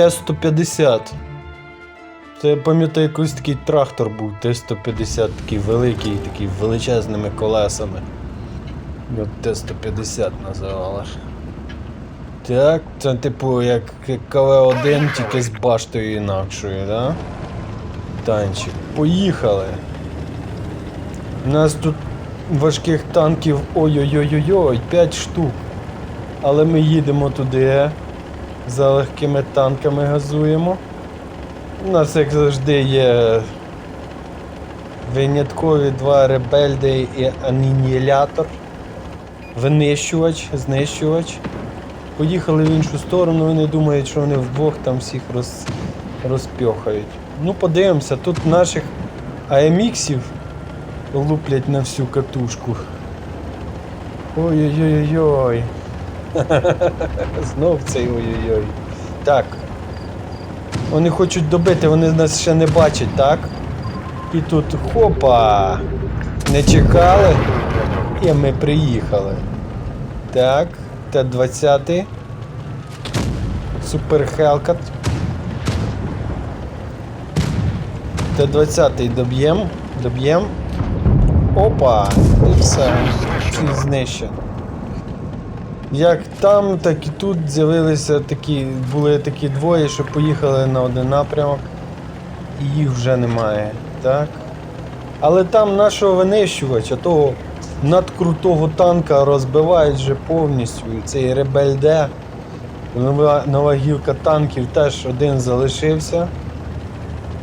Т-150. Це я пам'ятаю, якийсь такий трактор був Т-150, такий великий, такий величезними колесами. Т-150 називали. Так, це типу як КВ-1, тільки з баштою інакшою, да? Танчик. Поїхали. У нас тут важких танків ой-ой-ой-ой, 5 штук. Але ми їдемо туди. За легкими танками газуємо. У нас, як завжди, є виняткові два ребельди і анігілятор. Винищувач, знищувач. Поїхали в іншу сторону, вони думають, що вони вдвох там всіх роз, розпьохають. Ну, подивимося, тут наших АМХів луплять на всю катушку. Ой-ой-ой-ой. Знов цей ой-ой-ой. Так. Вони хочуть добити, вони нас ще не бачать, так? І тут хопа! Не чекали. І ми приїхали. Так, Т-20. Супер Хелкат. Т-20 доб'єм. Доб'єм. Опа! І все. Знищено. Як там, так і тут з'явилися такі, були такі двоє, що поїхали на один напрямок, і їх вже немає. Так? Але там нашого винищувача, того надкрутого танка розбивають вже повністю. Цей Ребель Д. Нова, нова гілка танків теж один залишився.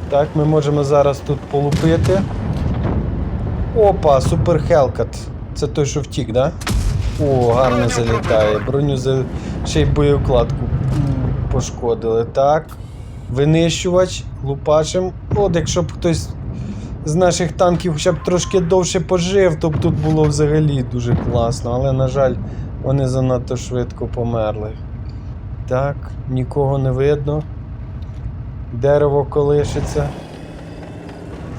Так, ми можемо зараз тут полупити. Опа, Супер Хелкат. Це той, що втік, да? О, гарно залітає. Броню за... ще й боєвкладку пошкодили. Так. Винищувач, лупашим. От якщо б хтось з наших танків хоча б трошки довше пожив, то б тут було взагалі дуже класно. Але, на жаль, вони занадто швидко померли. Так, нікого не видно. Дерево колишиться.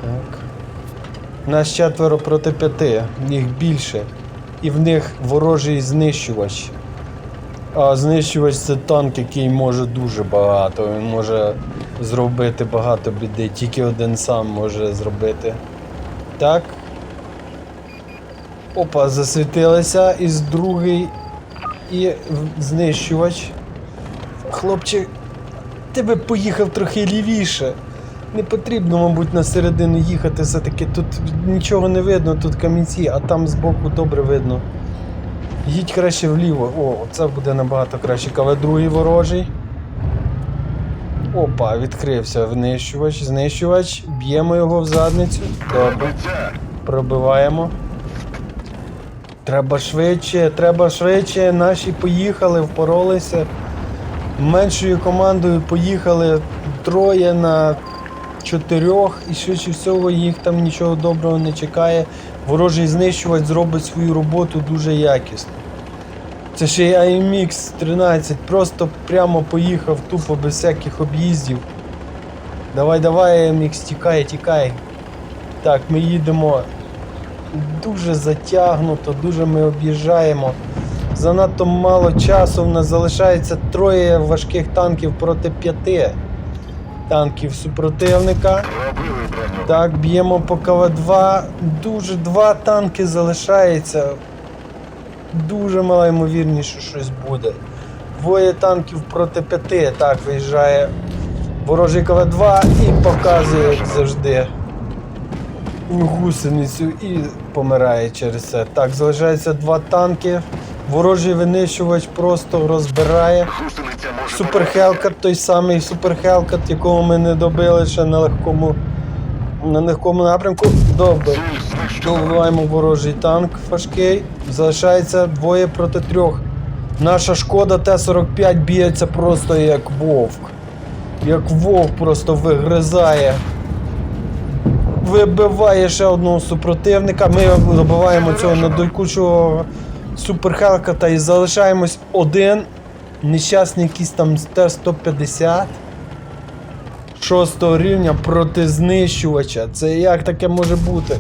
Так. Нас четверо проти п'яти, їх більше. І в них ворожий знищувач. А знищувач це танк, який може дуже багато. Він може зробити багато біди. Тільки один сам може зробити. Так. Опа, засвітилися. І з другий. І знищувач. Хлопчик, ти би поїхав трохи лівіше. Не потрібно, мабуть, на середину їхати, все-таки тут нічого не видно, тут камінці, а там збоку добре видно. Їдь краще вліво. О, це буде набагато краще. Але другий ворожий. Опа, відкрився винищувач, знищувач. Б'ємо його в задницю. Добре. Пробиваємо. Треба швидше, треба швидше. Наші поїхали, впоролися. Меншою командою поїхали троє на чотирьох, і швидше всього їх там нічого доброго не чекає. Ворожий знищувач зробить свою роботу дуже якісно. Це ще й IMX 13, просто прямо поїхав тупо без всяких об'їздів. Давай, давай, IMX, тікай, тікай. Так, ми їдемо дуже затягнуто, дуже ми об'їжджаємо. Занадто мало часу, в нас залишається троє важких танків проти п'яти танків супротивника. Так, б'ємо по КВ-2. Дуже два танки залишається. Дуже мала ймовірність, що щось буде. Двоє танків проти п'яти. Так, виїжджає ворожий КВ-2 і показує, як завжди, гусеницю і помирає через це. Так, залишається два танки. Ворожий винищувач просто розбирає. Суперхелкат, той самий суперхелкат, якого ми не добили ще на легкому, на легкому напрямку. Добре. Добиваємо ворожий танк важкий. Залишається двоє проти трьох. Наша шкода Т-45 б'ється просто як вовк. Як вовк просто вигризає. Вибиває ще одного супротивника. Ми добиваємо цього надойкучого суперхелката і залишаємось один. Нещасний якийсь там Т-150 шостого рівня проти знищувача. Це як таке може бути?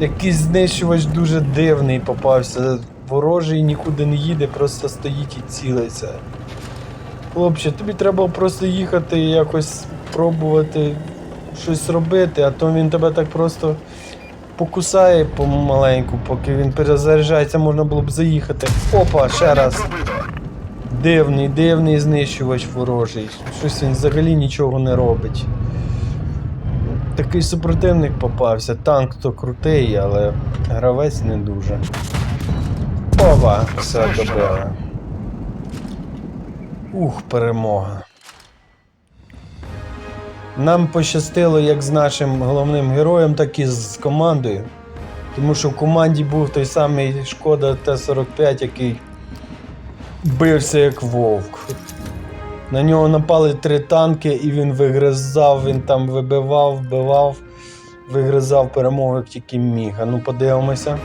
Якийсь знищувач дуже дивний попався. Ворожий нікуди не їде, просто стоїть і цілиться. Хлопче, тобі треба просто їхати і якось пробувати щось робити, а то він тебе так просто покусає помаленьку, поки він перезаряджається, можна було б заїхати. Опа, ще раз. Дивний, дивний знищувач ворожий. Щось він взагалі нічого не робить. Такий супротивник попався. Танк то крутий, але гравець не дуже. Опа, все добили. Ух, перемога. Нам пощастило як з нашим головним героєм, так і з командою. Тому що в команді був той самий Шкода Т-45, який бився як вовк. На нього напали три танки, і він вигризав, він там вибивав, вбивав, вигризав перемогу, як тільки міг. Ну подивимося.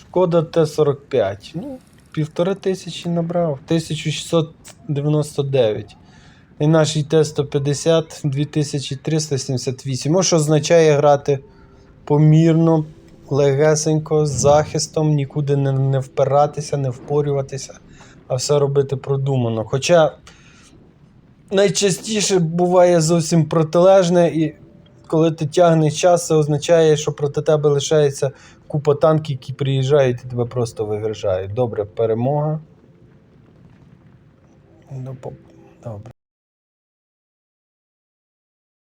Шкода Т-45. Ну, півтори тисячі набрав. 1699. І наш Т-150 2378. Ось що означає грати помірно, легесенько, з захистом, нікуди не, не впиратися, не впорюватися, а все робити продумано. Хоча найчастіше буває зовсім протилежне, і коли ти тягнеш час, це означає, що проти тебе лишається купа танків, які приїжджають і тебе просто вигражають. Добре, перемога. Ну, Добре.